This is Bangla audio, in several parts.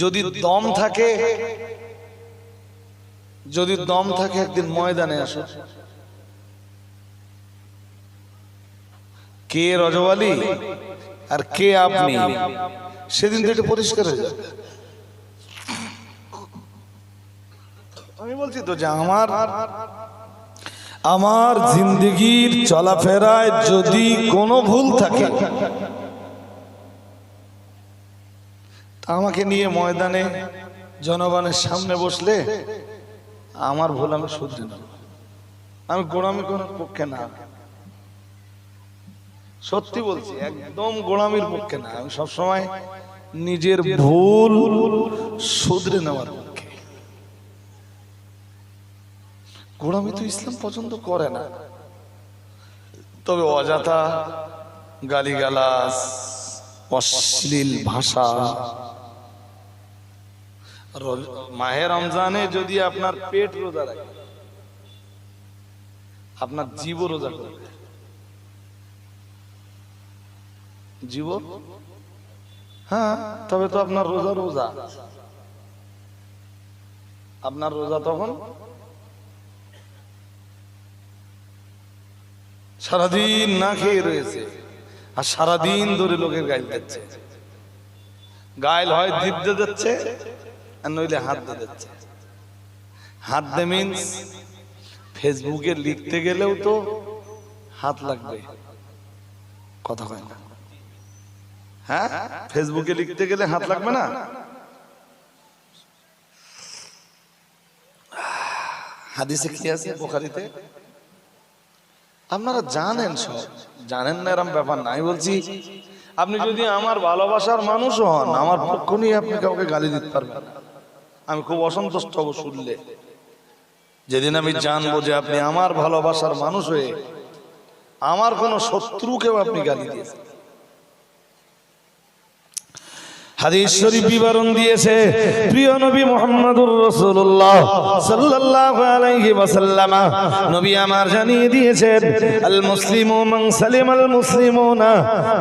যদি দম থাকে, যদি দম থাকে একদিন ময়দানে আসো। কে রজওয়ালি আর কে আপনি? সেদিন তো এটা পরিষ্কার হয়ে যাবে। আমি বলছি তো যে আমার আমার জিন্দগির চলাফেরায় যদি কোনো ভুল থাকে তা আমাকে নিয়ে ময়দানে জনগণের সামনে বসলে আমার ভুল আমি শুধরে নেব আমি গোড়ামি করার পক্ষে না। সত্যি বলছি, একদম গোড়ামির পক্ষে না। আমি সবসময় নিজের ভুল শুধরে নেওয়ার পক্ষে। গোড়ামি তো ইসলাম পছন্দ করে না। তবে অযথা গালিগালাজ, অশ্লীল ভাষা মাহে রমজানে যদি আপনার পেট রোজা রাখে, আপনার জীব রোজা করবে। জীব হ্যাঁ তবে তো আপনার রোজা রোজা আপনার রোজা তখন? সারাদিন না খেয়ে রয়েছে, আর সারাদিন ধরে লোকের গাইল দিচ্ছে। গাইল হয় দ্বীপ দিয়ে দিচ্ছে। আর নইলে হাত দিয়ে দিচ্ছে। হাত দে মিন্স ফেসবুকে লিখতে গেলেও তো হাত লাগবে। কথা কয় না। হ্যাঁ? ফেসবুকে লিখতে গেলে হাত লাগবে না? হাদিসে কি আছে বোখারিতে? আপনারা জানেন সব। জানেন না এরম ব্যাপার নাই বলছি, আপনি যদি আমার ভালোবাসার মানুষ হন, আমার পক্ষ নিয়ে আপনি কাউকে গালি দিতে পারবেন না। আমি খুব অসন্তুষ্ট হব শুনলে। যেদিন আমি জানব যে আপনি আমার ভালোবাসার মানুষ হয়ে আমার কোনো শত্রুকেও আপনি গালি দিয়েছেন। হাদিস শরীফ বিবরণ দিয়েছে, প্রিয় নবী মুহাম্মদুর রাসূলুল্লাহ সাল্লাল্লাহু আলাইহি ওয়াসাল্লাম, নবী আমার জানিয়ে দিয়েছেন, আল মুসলিমু মান সালিমাল মুসলিমুনা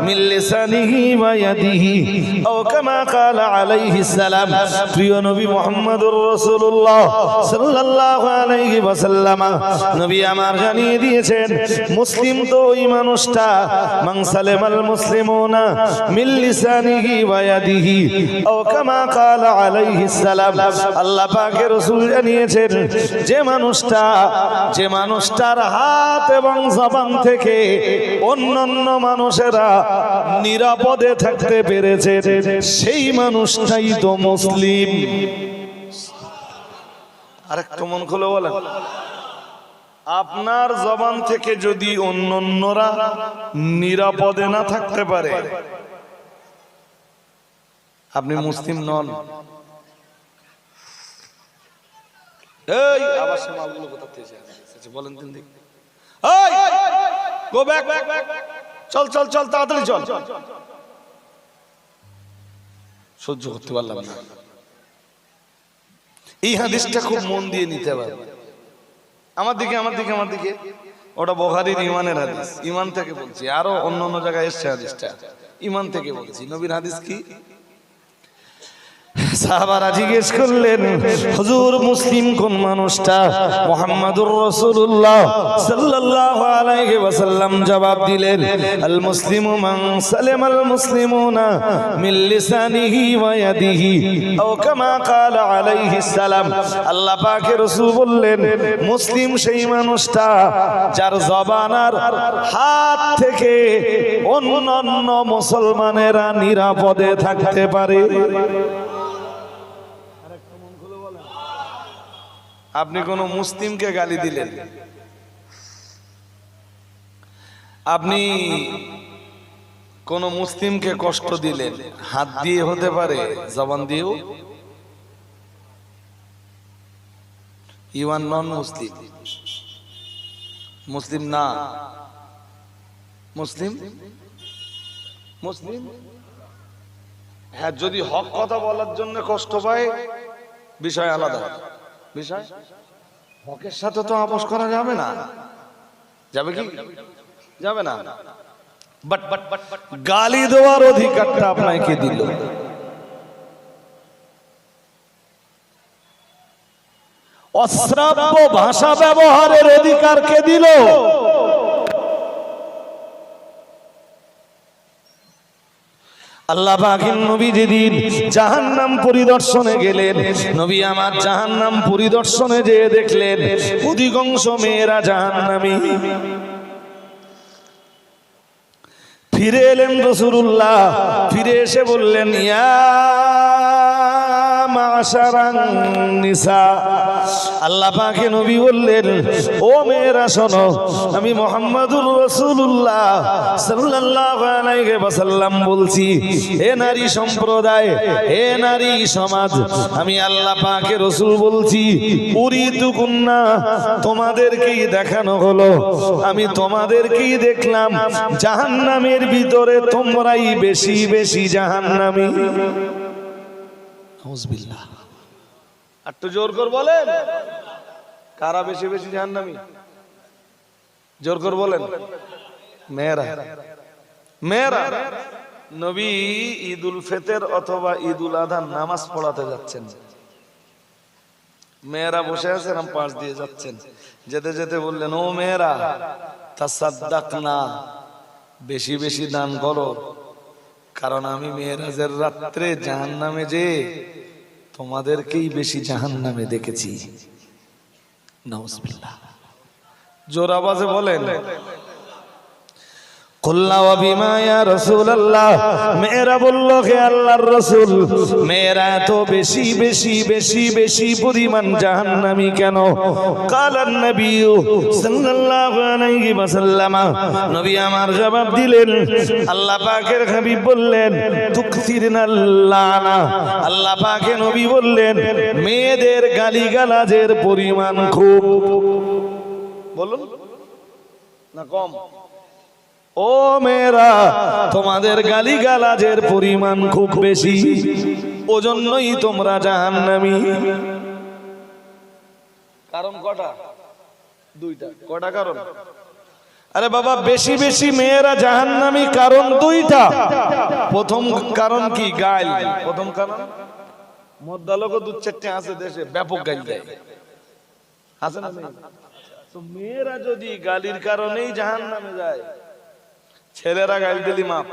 মিন লিসানিহি ওয়া ইয়াদিহি, আও কামা ক্বালা প্রিয় নবী মুহাম্মদুর রাসূলুল্লাহ সাল্লাল্লাহু আলাইহি ওয়াসাল্লাম, নবী আমার জানিয়ে দিয়েছেন, মুসলিম তো ওই মানুষটা, মান সালিমাল মুসলিমুনা মিন লিসানিহি ওয়া ইয়াদিহি ও কামা ক্বালা আলাইহিস সালাম। আল্লাহ পাকের রাসূল জানিয়েছেন, যে মানুষটা, যে মানুষটার হাত এবং জবান থেকে অন্যান্য মানুষেরা নিরাপদে থাকতে পেরেছে, সেই মানুষটাই তো মুসলিম। আরেকটু মন খুলে বলেন। আপনার জবান থেকে যদি অন্যান্যরা নিরাপদে না থাকতে পারে আপনি মুসলিম নন। এই আবার সে মালগুলো কোথা থেকে আসছে? বলেন তিন দিক এই গো ব্যাক চল চল চল তাড়াতাড়ি চল। সহ্য করতে পারলাম না। এই হাদিসটা খুব মন দিয়ে নিতে হবে। আমার দিকে আমার দিকে আমার দিকে। ওটা বখারির ইমানের হাদিস। ইমান থেকে বলছি। আরও অন্য অন্য জায়গায় এসছে হাদিসটা। ইমান থেকে বলছি। নবীর হাদিস কি? সাহাবারা জিজ্ঞেস করলেন, হুজুর মুসলিম কোন মানুষটা? মুহাম্মাদুর রাসূলুল্লাহ। সাল্লাল্লাহু আলাইহি ওয়াসাল্লাম জবাব দিলেন, আল মুসলিমু মান সালামাল মুসলিমুনা মিন লিসানিহি ওয়া ইয়াদিহি। আও কামা ক্বালা আলাইহি সালাম। আল্লাহ পাকের রাসূল বললেন, মুসলিম সেই মানুষটা যার জবান আর হাত থেকে অন্যান্য মুসলমানেরা নিরাপদে থাকতে পারে। আপনি কোন মুসলিমকে গালি দিলেন। আপনি কোন মুসলিমকে কষ্ট দিলেন। হাত দিয়ে হতে পারে, জবান দিয়েও। ইউআর নন মুসলিম মুসলিম না। মুসলিম? মুসলিম? হ্যাঁ যদি হক কথা বলার জন্য কষ্ট পায়, বিষয় আলাদা। বিষয়? হকের সাথে তো আপোষ করা যাবে না। যাবে কি? যাবে না। বাট বাট বাট গালি দেওয়ার অধিকারটা আপনাকে দিল। অশ্রাব্য ভাষা ব্যবহারের অধিকার কে দিল। আল্লাহ পাকের নবী যেদিন জাহান্নাম পরিদর্শনে গেলেন, নবী আমার জাহান্নাম পরিদর্শনে যেয়ে দেখলেন, অধিকাংশ মেয়েরা জাহান্নামী। ফিরে এলেন রসুল্লাহ ফিরে এসে বললেন, ইয়া নিসা। আল্লাহ নবী বললেন, ও মেয়েরা, শোনো, আমি মোহাম্মদুর রসুল্লাহ ওয়াসাল্লাম বলছি, হে নারী সম্প্রদায়, হে নারী সমাজ, আমি আল্লাহ পাকে রসুল বলছি উরিদু কুন্না তোমাদেরকেই দেখানো হলো। আমি তোমাদেরকেই দেখলাম, জাহান্নামের ভিতরে তোমরাই বেশি বেশি জাহান্নামী। ফেতের অথবা আধার নামাজ পড়াতে যাচ্ছেন। মেয়েরা বসে আছেন আর পাশ দিয়ে যাচ্ছেন। যেতে যেতে বললেন, ও মেয়েরা তাসাদ্দাক না বেশি বেশি দান করো। কারণ আমি মেয়েরাজের রাত্রে জাহান নামে যে তোমাদেরকেই বেশি জাহান নামে দেখেছি। নমস্কার জোর আওয়াজে বলেন কুল্লা ওয়া বিমা ইয়া রাসূলুল্লাহ। মেয়েরা বলল, হে আল্লাহর রাসূল, মেয়েরা বেশি বেশি বেশি বেশি কেন? নবী আমার জবাব দিলেন, আল্লাহ পাকের আল্লাহ নবী মেয়েদের গালিগালাজের পরিমাণ খুব। বলুন, না কম? ও মেয়েরা, তোমাদের গালি গালাজের পরিমাণ খুব বেশি। ওজন্যই তোমরা জাহান্নামী। কারণ কটা? দুইটা। কটা কারণ? আরে বাবা, বেশি বেশি মেয়েরা জাহান্নামী, কারণ দুইটা। প্রথম কারণ কি? গাইল। প্রথম কারণ? মদ্দালক দু চারটে আছে দেশে, ব্যাপক গাইল দেয়। আছে না মেয়েরা যদি গালির কারণেই জাহান্নামে যায় ছেলেরা গাইল দিলি মাপ।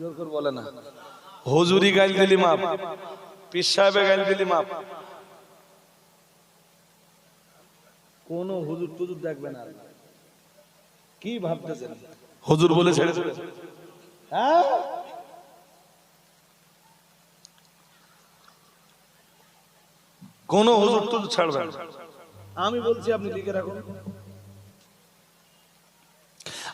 জোর করে বলে না। হুজুরি গাইল দিলি মাপ। পীর সাহেবে গাইল দিলি মাপ। কোন হুজুর টুজুর দেখবে না কি ভাবতেছেন? হুজুর বলে ছেড়ে ছেড়ে হ্যাঁ? কোন হুজুর টুজুর ছাড়বে না। আমি বলছি আপনি লিখে রাখুন।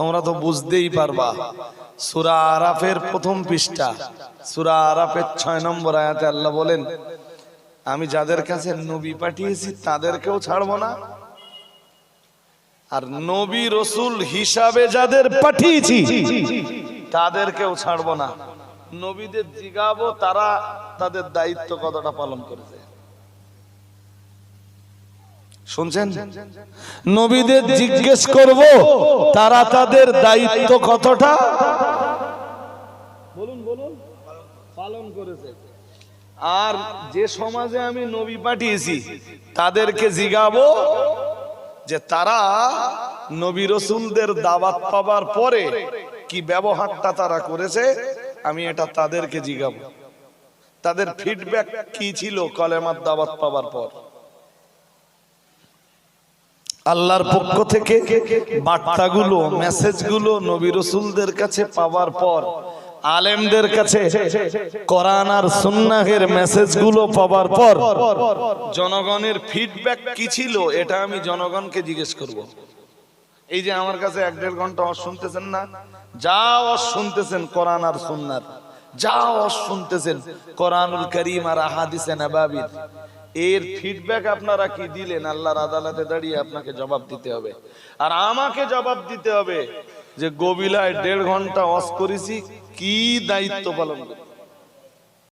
তোমরা তো বুঝতেই পারবা। সুরা আরাফের প্রথম পৃষ্ঠা, সুরা আরাফের ছয় নম্বর আয়াতে আল্লাহ বলেন, আমি যাদের কাছে নবী পাঠিয়েছি তাদেরকেও ছাড়বো না। আর নবী রসুল হিসাবে যাদের পাঠিয়েছি, তাদেরকেও ছাড়বো না। নবীদের জিগাবো, তারা তাদের দায়িত্ব কতটা পালন করেছে। শুনছেন? নবীদের জিজ্ঞেস করব তারা তাদের দায়িত্ব কতটা? বলুন বলুন। পালন করেছে। আর যে সমাজে আমি নবী পাঠিয়েছি তাদেরকে জিগাবো যে তারা নবী রসুলদের দাবাত পাবার পরে কি ব্যবহারটা তারা করেছে আমি এটা তাদেরকে জিগাবো। তাদের ফিডব্যাক কি ছিল কলেমার দাবাত পাবার পর? আল্লাহর পক্ষ থেকে বার্তাগুলো মেসেজগুলো নবী রসুলদের কাছে পাওয়ার পর আলেমদের কাছে কোরআন আর সুন্নাহের মেসেজগুলো পাওয়ার পর জনগণের ফিডব্যাক কি ছিল এটা আমি জনগণকে জিজ্ঞেস করব। এই যে আমার কাছে এক দেড় ঘণ্টা অস শুনতেছেন না যা অস শুনতেছেন কোরআন আর সুন্নার যা অস শুনতেছেন কোরআনুল করিম আর আহাদিসে নাবাবির এর ফিডব্যাক আপনারা কি দিলেন? আল্লাহর আদালতে দাঁড়িয়ে আপনাকে জবাব দিতে হবে। আর আমাকে জবাব দিতে হবে যে, গোবিলায় দেড় ঘণ্টা অস করেছি, কি দায়িত্ব পালন করি